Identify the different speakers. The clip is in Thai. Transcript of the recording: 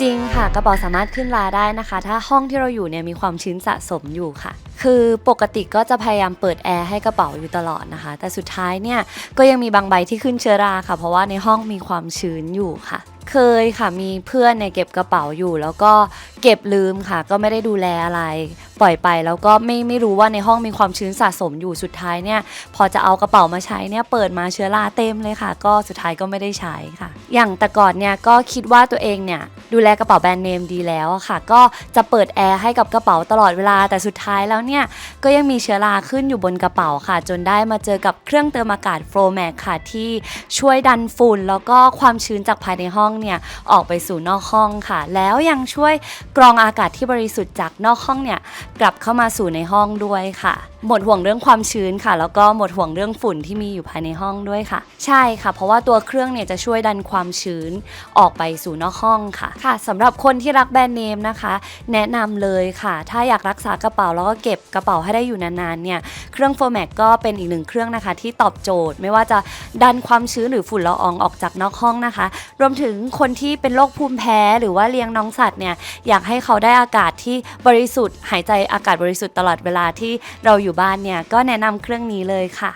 Speaker 1: จริงค่ะกระเป๋าสามารถขึ้นราได้นะคะ ถ้าห้องที่เราอยู่เนี่ยมีความชื้นสะสมอยู่ค่ะ คือปกติก็จะพยายามเปิดแอร์ให้กระเป๋าอยู่ตลอดนะคะ แต่สุดท้ายเนี่ยก็ยังมีบางใบที่ขึ้นเชื้อราค่ะ เพราะว่าในห้องมีความชื้นอยู่ค่ะ เคยค่ะมีเพื่อนเนี่ยเก็บกระเป๋าอยู่ แล้วก็เก็บลืมค่ะ ก็ไม่ได้ดูแลอะไร ปล่อยไปแล้วก็ไม่ไม่รู้ว่าในห้องมีความชื้นสะสมอยู่สุดท้ายเนี่ยพอจะเอากระเป๋ามาใช้เนี่ยเปิดมาเชื้อราเต็มเลยค่ะ ก็สุดท้ายก็ไม่ได้ใช้ค่ะ อย่างแต่ก่อนเนี่ยก็คิดว่าตัวเองเนี่ย ดูแลกระเป๋าแบรนด์เนมดีแล้วค่ะ ก็จะเปิดแอร์ให้กับกระเป๋าตลอดเวลาแต่สุดท้ายแล้วเนี่ย ก็ยังมีเชื้อราขึ้นอยู่บนกระเป๋าค่ะ จนได้มาเจอกับเครื่องเติมอากาศ f l o m a x ค่ะ ที่ช่วยดันฝุ่นแล้วก็ความชื้นจากภายในห้องเนี่ย ออกไปสู่นอกห้องค่ะ แล้วยังช่วยกรองอากาศที่บริสุทธิ์จากนอกห้องเนี่ยกลับเข้ามาสู่ในห้องด้วยค่ะหมดห่วงเรื่องความชื้นค่ะ แล้วก็หมดห่วงเรื่องฝุ่นที่มีอยู่ภายในห้องด้วยค่ะ ใช่ค่ะ เพราะว่าตัวเครื่องเนี่ยจะช่วยดันความชื้นออกไปสู่นอกห้องค่ะ ค่ะสำหรับคนที่รักแบรนด์เนมนะคะ แนะนำเลยค่ะ ถ้าอยากรักษากระเป๋าแล้วก็เก็บกระเป๋าให้ได้อยู่นานๆเนี่ยเครื่อง f o r m a t ก็เป็นอีกหนึ่งเครื่องนะคะ ที่ตอบโจทย์ไม่ว่าจะดันความชื้นหรือฝุ่นละอองออกจากนอกห้องนะคะ รวมถึงคนที่เป็นโรคภูมิแพ้หรือว่าเลี้ยงน้องสัตว์เนี่ยอยากให้เขาได้อากาศที่บริสุทธิ์หายใจอากาศบริสุทธิ์ตลอดเวลาที่เราอยู่อยู่บ้านเนี่ยก็แนะนำเครื่องนี้เลยค่ะ